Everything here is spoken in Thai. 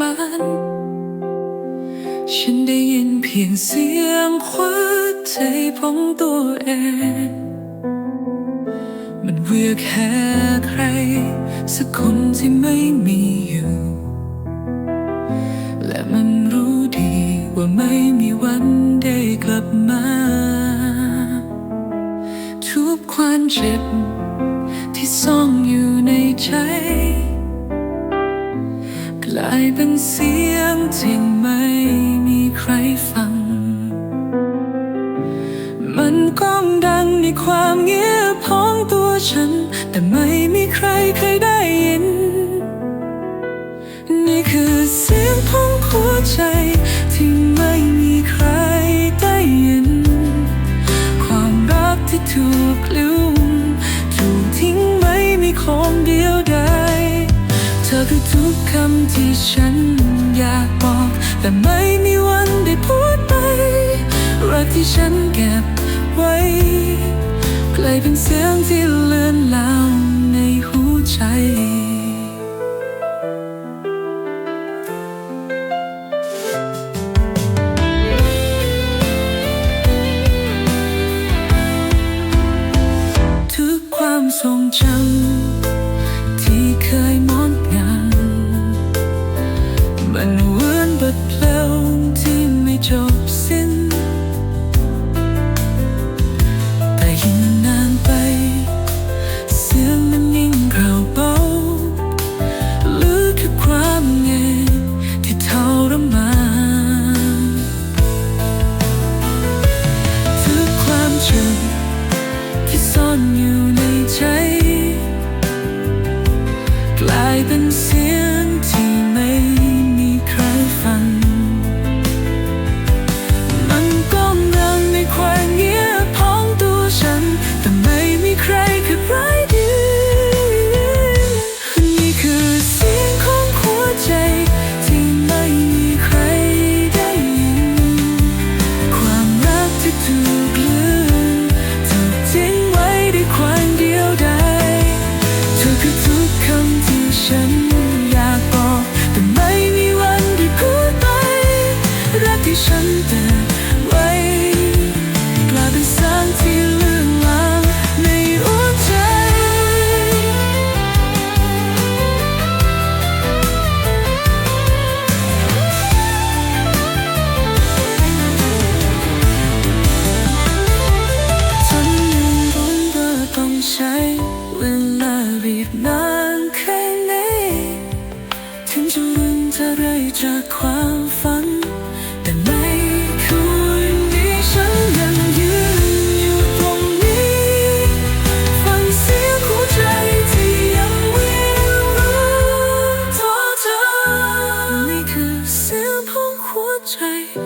มัน ฉันได้ยินเพียงเสียงหัวใจของตัวเอง มันเวียกแค่ใคร สักคนที่ไม่มีอยู่ และมันรู้ดีว่าไม่มีวันได้กลับมาทุกความเจ็บที่ซ่อนอยู่ในใจายเป็นเสียงที่ไม่มีใครฟัง มันก้องดังในความเงียบของตัวฉัน แต่ไม่มีใครเคยได้ยิน นี่คือเสียงของหัวใจที่ไม่มีใครได้ยิน ความรักที่ถูกลืมถูกทิ้งไม่มีคนเดียวได้เธอคือ คำที่ฉันอยากบอก แต่ไม่มีวันได้พูดไป รักที่ฉันเก็บไว้กลายเป็นเสียงที่เลือนลางในหัวใจทุกความทรงจำ มันเหมือนบทเพลงที่ไม่จบสิ้น แต่ยิ่งนานไป เสียงมันยิ่งเก่าเบาหลือแค่ความเงียบที่เทารมานทุกความเจ็บที่ซ่อนอยู่ใน 这狂风，但没哭的我，依然站在这里。半生苦追，只因为路多长。你是我。半生苦追。